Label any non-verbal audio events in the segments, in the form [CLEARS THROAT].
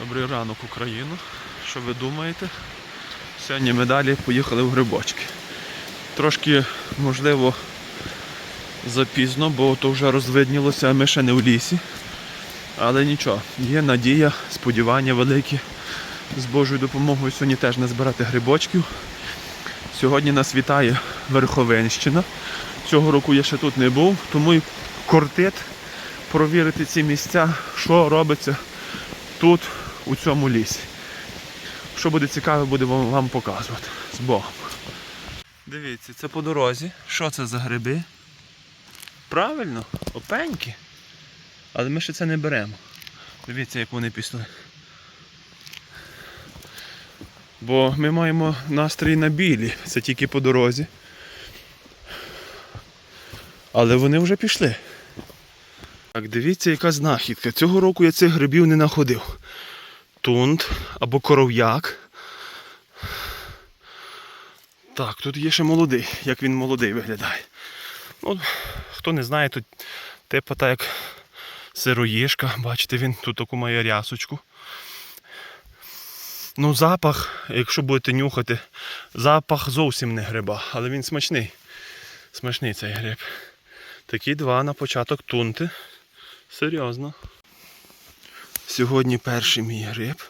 Добрий ранок, Україна. Що ви думаєте? Сьогодні ми далі поїхали в грибочки. Трошки, можливо, запізно, бо то вже розвиднілося, а ми ще не в лісі. Але нічого, є надія, сподівання великі. З Божою допомогою сьогодні теж назбирати грибочків. Сьогодні нас вітає Верховенщина. Цього року я ще тут не був, тому і кортит провірити ці місця, що робиться тут, у цьому лісі. Що буде цікаво, будемо вам показувати. З Богом. Дивіться, це по дорозі. Що це за гриби? Правильно, опеньки. Але ми ще це не беремо. Дивіться, як вони пішли. Бо ми маємо настрій на білі, це тільки по дорозі. Але вони вже пішли. Так, дивіться, яка знахідка. Цього року я цих грибів не знаходив. Тунт або коров'як. Так, тут є ще молодий, як він молодий виглядає. Ну, хто не знає, тут типа так як сироїшка. Бачите, він тут таку має рясочку. Ну, запах, якщо будете нюхати, запах зовсім не гриба, але він смачний. Смачний цей гриб. Такі два на початок тунти. Серйозно. Сьогодні перший мій гриб.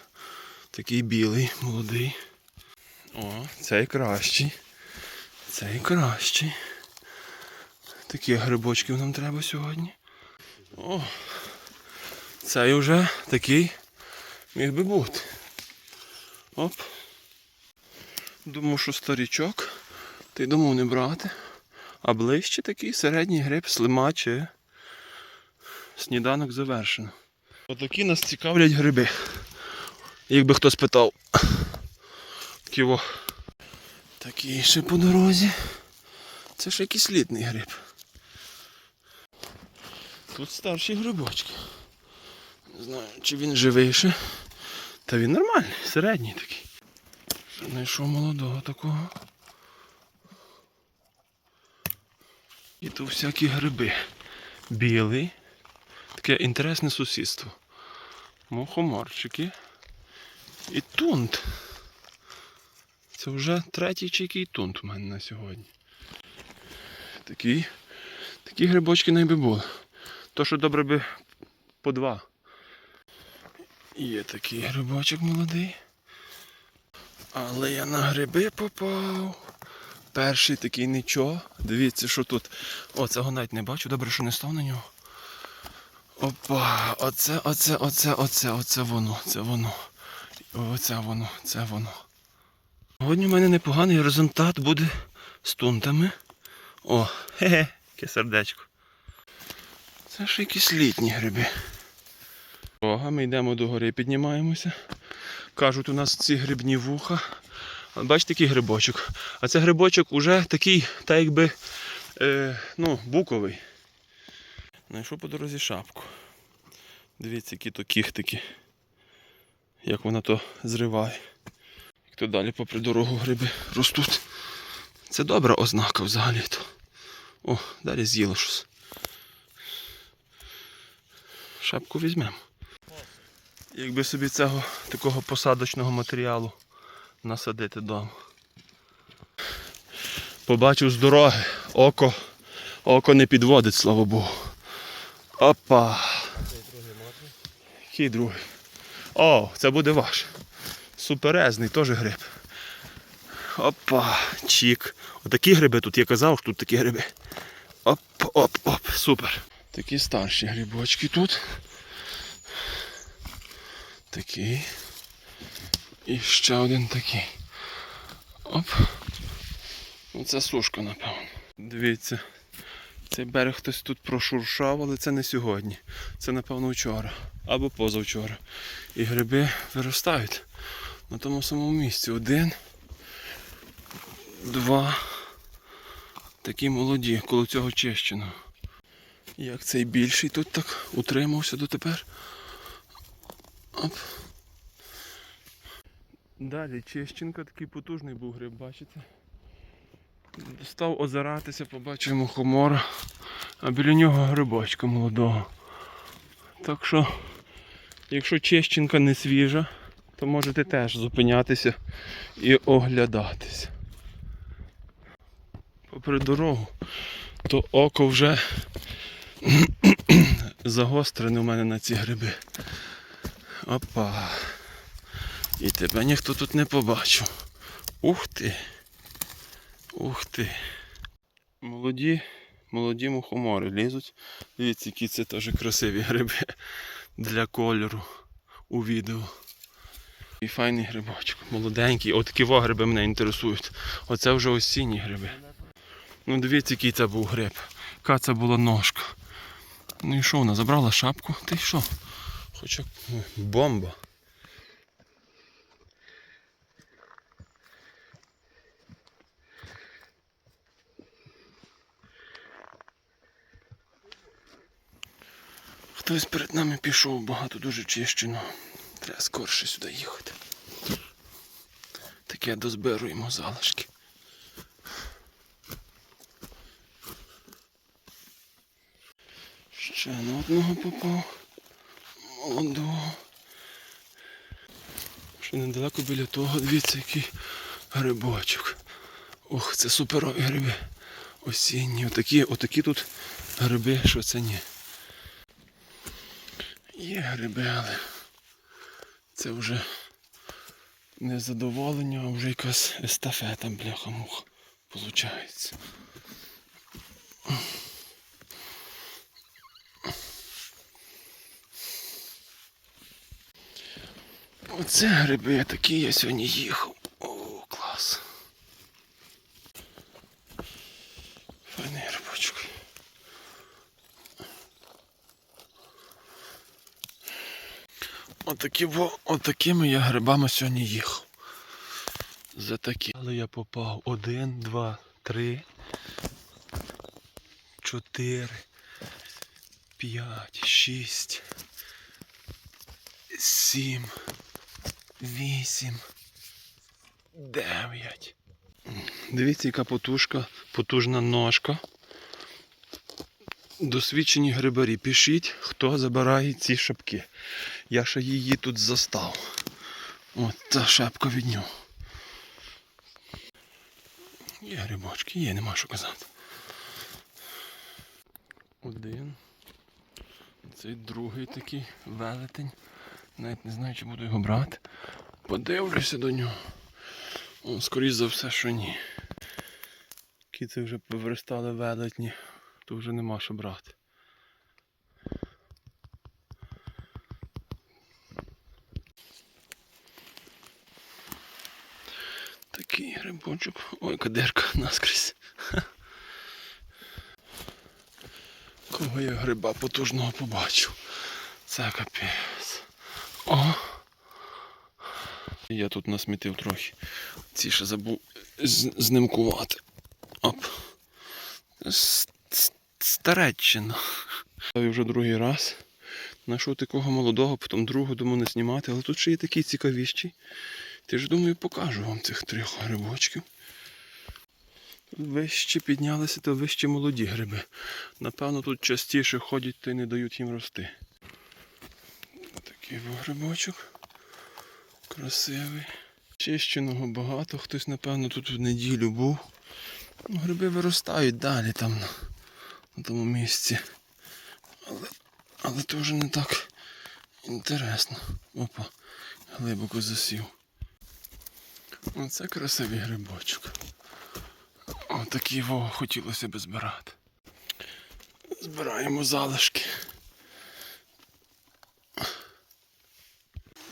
Такий білий, молодий. О, цей кращий. Цей кращий. Таких грибочків нам треба сьогодні. О, цей вже такий міг би бути. Оп. Думав, що старічок. Ти думав не брати. А ближче такий середній гриб, слима чи сніданок завершено. Отакі нас цікавлять гриби. Якби хто спитав. Ківо. Такий ще по дорозі. Це ж якийсь літний гриб. Тут старші грибочки. Не знаю, чи він живий ще. Та він нормальний, середній такий. Знайшов молодого такого. І тут всякі гриби. Білий. Таке інтересне сусідство. Мухоморчики. І тунт. Це вже третій чи який тунт у мене на сьогодні. Такі, такі грибочки найби були. То, що добре би по два. Є такий грибочок молодий. Але я на гриби попав. Перший такий нічого. Дивіться, що тут. О, цього навіть не бачу. Добре, що не став на нього. Опа, оце, оце, оце, оце, оце воно, це воно. Оце воно, це воно. Сьогодні в мене непоганий результат буде з тунтами. О, хе-хе, яке сердечко. Це ж якісь літні гриби. Ога, ми йдемо до гори, піднімаємося. Кажуть, у нас ці грибні вуха. Бачите, який грибочок. А це грибочок уже такий, так якби, е, ну, буковий. Знайшов по дорозі шапку. Дивіться, які то кіхтики. Як вона то зриває. Як то далі попри дорогу гриби ростуть. Це добра ознака взагалі-то. О, далі з'їло щось. Шапку візьмемо. Якби собі цього такого посадочного матеріалу насадити вдома. Побачив з дороги, око, око не підводить, слава Богу. Опа. Який другий? О, це буде ваш. Суперезний, теж гриб. Опа, чік. Отакі гриби тут, я казав, що тут такі гриби. Оп, оп, оп, супер. Такі старші грибочки тут. Такий. І ще один такий. Оп. Оце сушка, напевно. Дивіться. Цей берег хтось тут прошуршав, але це не сьогодні. Це, напевно, вчора. Або позавчора. І гриби виростають на тому самому місці. Один, два. Такі молоді, коло цього чищеного. Як цей більший тут так утримався дотепер. Оп. Далі Чищенка, такий потужний був гриб, бачите? Став озиратися, побачив мухомора, а біля нього грибочка молодого. Так що Якщо чещенка не свіжа, то можете теж зупинятися і оглядатися. Попри дорогу, то око вже [CLEARS THROAT] загострене у мене на ці гриби. Опа. І тебе ніхто тут не побачив. Ух ти. Ух ти. Молоді, молоді мухомори лізуть. Дивіться, які це теж красиві гриби для кольору у відео. І файний грибочок, молоденький. От такі во гриби мене інтересують. Оце вже осінні гриби. Ну дивіться, який це був гриб. Яка це була ножка. Ну і що вона забрала шапку? Ти що? Хоча ну, бомба. Хтось перед нами пішов, багато дуже чищено. Треба скорше сюди їхати. Таке дозбируємо залишки. Ще на одного попав. Молодого. Ще недалеко біля того, дивіться, який грибочок. Ох, це суперові гриби. Осінні. Отакі, отакі тут гриби, що це ні. Є гриби, але це вже не задоволення, а вже якась естафета, бляха-муха, виходить. Оце гриби такі я сьогодні їхав. О, клас. Файний грибочок. Отакі, отакими я грибами сьогодні їхав. За такі. Але я попав. Один, два, три, чотири, п'ять, шість, сім, вісім, дев'ять. Дивіться, яка потужка, потужна ножка. Досвідчені грибарі, пишіть, хто забирає ці шапки. Я ще її тут застав. От та шапка від нього. Є грибочки, є, нема що казати. Один. Цей другий такий велетень. Навіть не знаю, чи буду його брати. Подивлюся до нього. О, скоріш за все, що ні. Кіти вже повиростали велетні, то вже нема що брати. Такий грибочок. Ой, кадерка наскрізь. [LAUGHS] Кого я гриба потужного побачив. Це капець. О! Я тут насмітив трохи. Ці ще забув знимкувати. Оп. Стареччина. [LAUGHS] Я вже другий раз. Знайшов такого молодого, потім другого думаю не знімати, але тут ще є такий цікавіший. Ти ж думаю, покажу вам цих трьох грибочків. Вище піднялися, то вище молоді гриби. Напевно, тут частіше ходять та й не дають їм рости. Такий був грибочок. Красивий. Чищеного багато, хтось, напевно, тут в неділю був. Ну, гриби виростають далі там на, на тому місці. Але, але то вже не так інтересно. Опа, глибоко засів. Оце красивий грибочок. Отакий його хотілося б збирати. Збираємо залишки.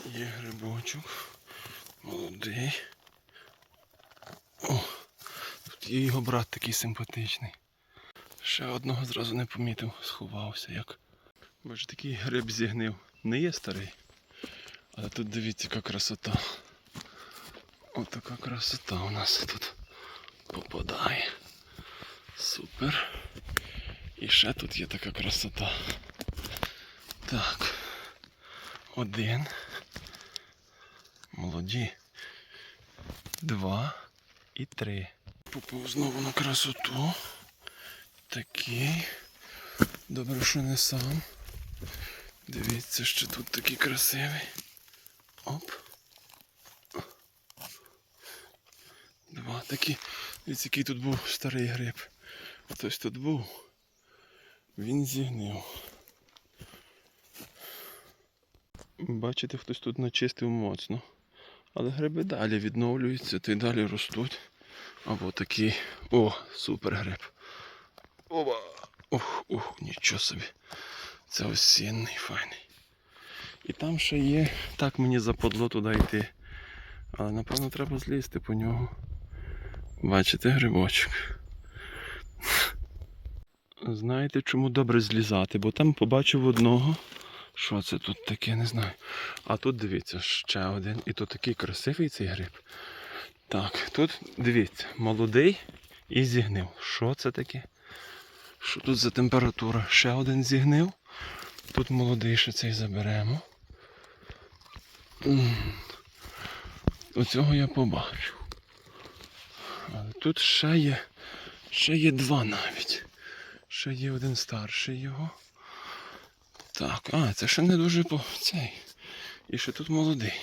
Є грибочок. Молодий. О, тут є його брат такий симпатичний. Ще одного зразу не помітив, сховався як. Боже, такий гриб зігнив. Не є старий. Але тут дивіться, яка красота. Отака красота у нас тут попадає. Супер. І ще тут є така красота. Так. Один. Молоді. Два і три. Попав знову на красоту. Такий. Добре, що не сам. Дивіться, що тут такий красивий. Оп. Два такі. Дивіться, який тут був старий гриб. Хтось тут був. Він зігнив. Бачите, хтось тут начистив моцно. Але гриби далі відновлюються, та й далі ростуть. Або такий. О, супер гриб. Оба! Ух, ух, нічого собі. Це осінний файний. І там ще є. Так мені западло туди йти. Але напевно треба злізти по нього. Бачите грибочок. Знаєте, чому добре злізати? Бо там побачив одного. Що це тут таке, не знаю. А тут дивіться, ще один. І то такий красивий цей гриб. Так, тут дивіться, молодий і зігнив. Що це таке? Що тут за температура? Ще один зігнив. Тут молодий ще цей заберемо. Оцього я побачив. Але тут ще є. Ще є два навіть. Ще є один старший його. Так, а, це ще не дуже по цей. І ще тут молодий.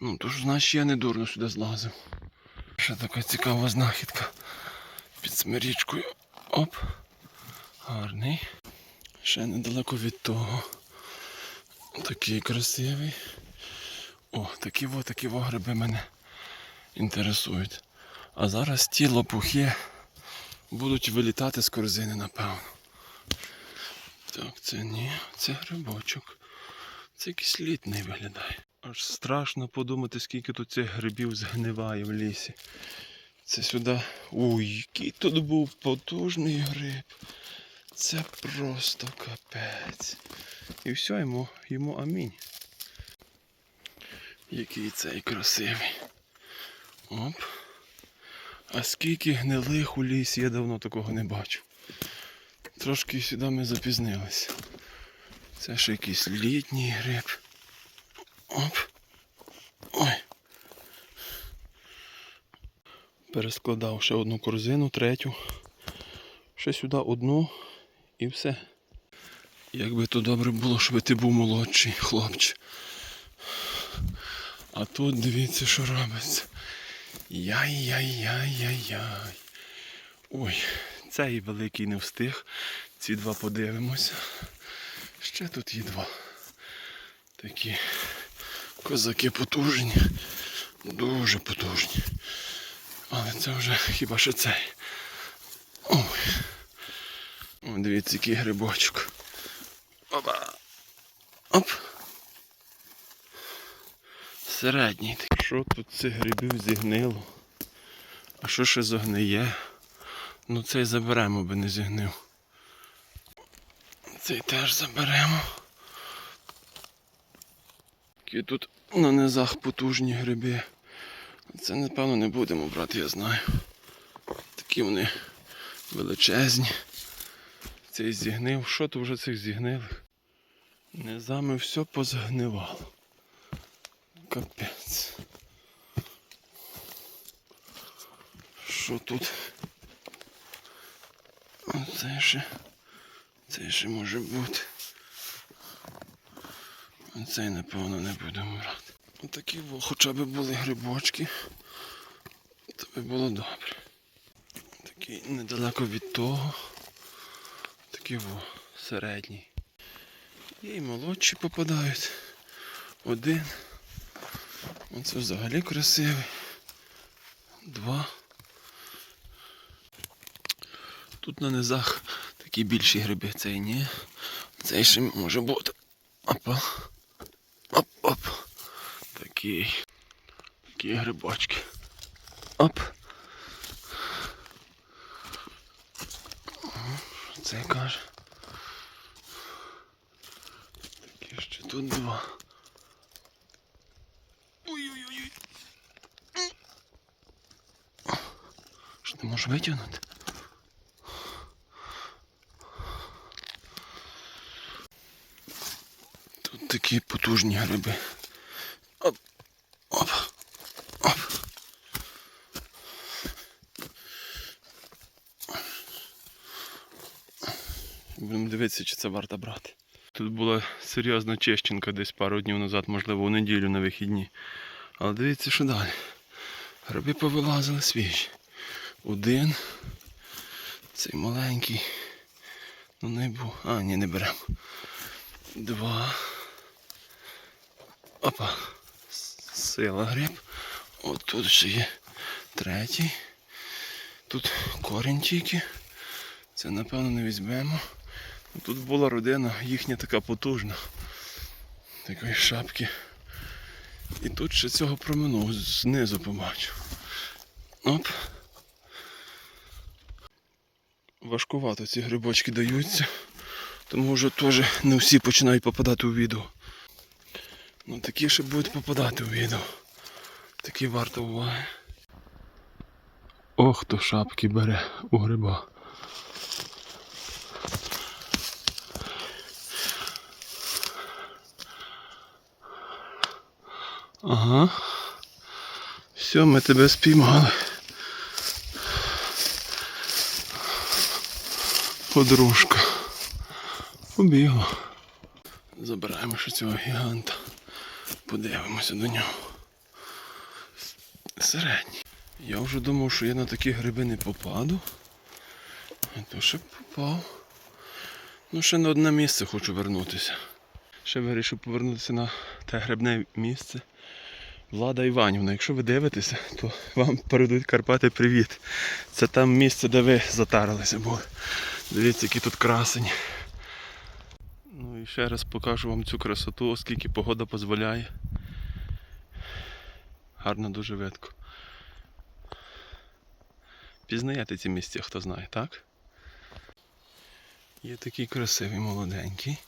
Ну, тож, значить, я не дурно сюди злазив. Ще така цікава знахідка. Під смирічкою. Оп. Гарний. Ще недалеко від того. Такий красивий. О, такі во, такі во гриби мене інтересують. А зараз ті лопухи будуть вилітати з корзини, напевно. Так, це ні, це грибочок. Це якийсь літний виглядає. Аж страшно подумати, скільки тут цих грибів згниває в лісі. Це сюди. Ой, який тут був потужний гриб. Це просто капець. І все, йому, йому амінь. Який цей красивий. Оп. А скільки гнилих у лісі, я давно такого не бачив. Трошки сюди ми запізнилися. Це ще якийсь літній гриб. Оп. Ой. Перескладав ще одну корзину, третю. Ще сюди одну і все. Якби то добре було, щоб ти був молодший хлопче. А тут дивіться, що робиться. Яй-яй-яй-яй-яй. Ой, цей великий не встиг. Ці два подивимося. Ще тут є два. Такі козаки потужні. Дуже потужні. Але це вже хіба що цей. Ой. О, дивіться, який грибочок. Опа. Оп. Середній. Що тут цих грибів зігнило? А що ще загниє? Ну цей заберемо, би не зігнив. Цей теж заберемо. Які тут на низах потужні гриби. Це напевно не будемо брати, я знаю. Такі вони величезні. Цей зігнив. Що то вже цих зігнилих? Низами все позагнивало. Капець. Що тут? Оце ще. Це ще може бути. Оцей, напевно, не будемо брати. Отакі во, хоча б були грибочки, то би було добре. Такий недалеко від того. Такий во, середній. Є і молодші попадають. Один. Оце взагалі красивий. Два. Тут на низах такі більші гриби, цей ні. Цей ще може бути. Опа. Оп-оп. Такий. Такі грибочки. Оп. Що це каже? Такі ще тут два. Ти витягнути? Тут такі потужні гриби. Оп. Оп. Оп. Будемо дивитися, чи це варто брати. Тут була серйозна чищенка десь пару днів назад, можливо, у неділю на вихідні. Але дивіться, що далі. Гриби повилазили свіжі. Один. Цей маленький. Ну не був. А, ні, не беремо. Два. Опа. Сила гриб. От тут ще є третій. Тут корінь тільки. Це напевно не візьмемо. Тут була родина, їхня така потужна. Такої шапки. І тут ще цього проминув, знизу побачив. Оп. Важкувато ці грибочки даються. Тому вже теж не всі починають попадати у відео. Ну такі ще будуть попадати у відео. Такі варто уваги. Ох, хто шапки бере у гриба. Ага. Все, ми тебе спіймали. Подружка. Побігла. Забираємо ще цього гіганта. Подивимося до нього. Середній. Я вже думав, що я на такі гриби не попаду. А то ще попав. Ну, ще на одне місце хочу вернутися. Ще вирішив повернутися на те грибне місце. Влада Іванівна, якщо ви дивитеся, то вам передають Карпати привіт. Це там місце, де ви затарилися були. Дивіться, які тут красені. Ну і ще раз покажу вам цю красоту, оскільки погода дозволяє. Гарно дуже видко. Пізнаєте ці місця, хто знає, так? Є такий красивий молоденький.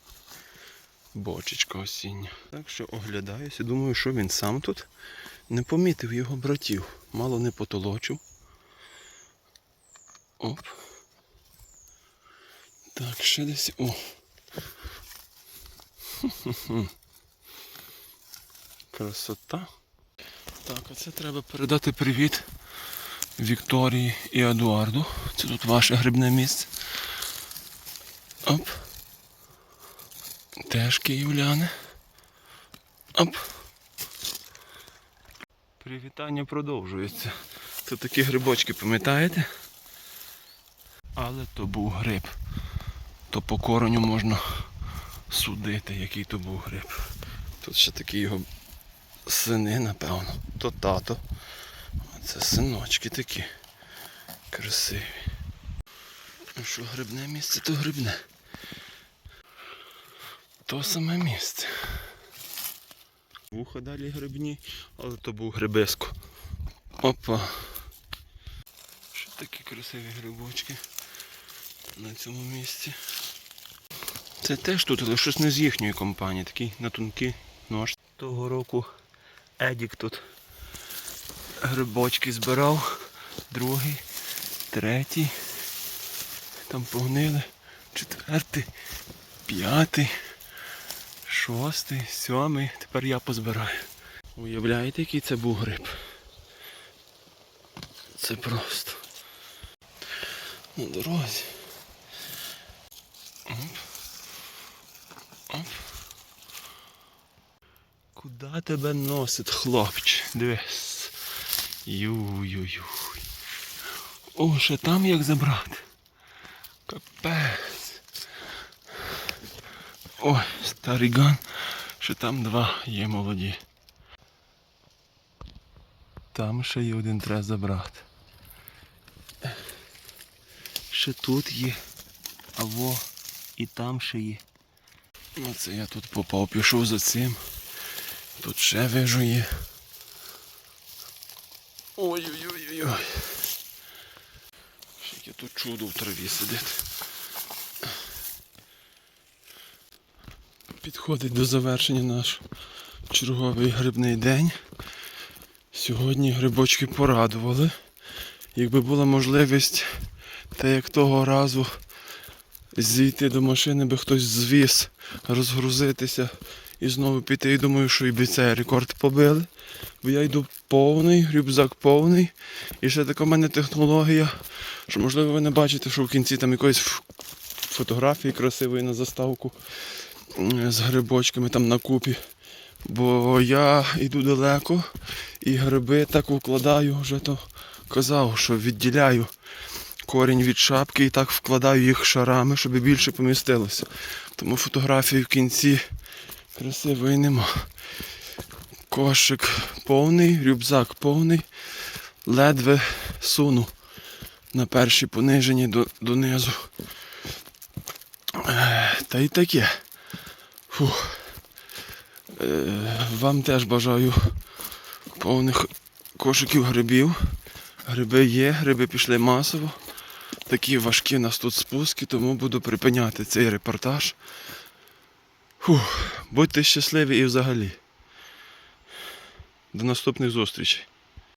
Бочечка осіння. Так що оглядаюся, думаю, що він сам тут не помітив його братів. Мало не потолочив. Оп. Так, ще десь. О. [LAUGHS] Красота. Так, а це треба передати привіт Вікторії і Едуарду. Це тут ваше грибне місце. Оп. Теж київляни. Оп. Привітання продовжується. Тут такі грибочки, пам'ятаєте? Але то був гриб. То по короню можна судити, який то був гриб. Тут ще такі його сини, напевно. То тато. Це синочки такі. Красиві. Ну що, грибне місце, то грибне. То саме місце. Вуха далі грибні, але то був грибиско. Опа. Що такі красиві грибочки на цьому місці. Це теж тут, але щось не з їхньої компанії, такий на тонкий нож. Того року Едік тут грибочки збирав. Другий, третій. Там погнили. Четвертий, п'ятий, шостий, сьомий. Тепер я позбираю. Уявляєте, який це був гриб? Це просто. На дорозі. Оп. Куда тебе носить, хлопче? Дивись. Ю-ю-ю. О, ще там як забрати. Капець. Ой, старий ган. Ще там два є молоді. Там ще є один треба забрати. Ще тут є. А во, і там ще є. Ну це я тут попав, пішов за цим. Тут ще вижу є. Ой-ой-ой-ой. Яке тут чудо в траві сидить. Підходить до завершення наш черговий грибний день. Сьогодні грибочки порадували. Якби була можливість, та як того разу зійти до машини, би хтось звіз, розгрузитися і знову піти. І думаю, що і би цей рекорд побили. Бо я йду повний, рюкзак повний. І ще така в мене технологія, що можливо ви не бачите, що в кінці там якоїсь фотографії красивої на заставку. з грибочками там на купі. Бо я йду далеко і гриби так укладаю, вже то казав, що відділяю корінь від шапки і так вкладаю їх шарами, щоб більше помістилося. Тому фотографії в кінці красивої нема. Кошик повний, рюкзак повний. Ледве суну на перші понижені до, донизу. Е, Та й таке. Фух. Е, Вам теж бажаю повних кошиків грибів. Гриби є, гриби пішли масово. Такі важкі у нас тут спуски, тому буду припиняти цей репортаж. Фух. Будьте щасливі і взагалі. До наступних зустрічей.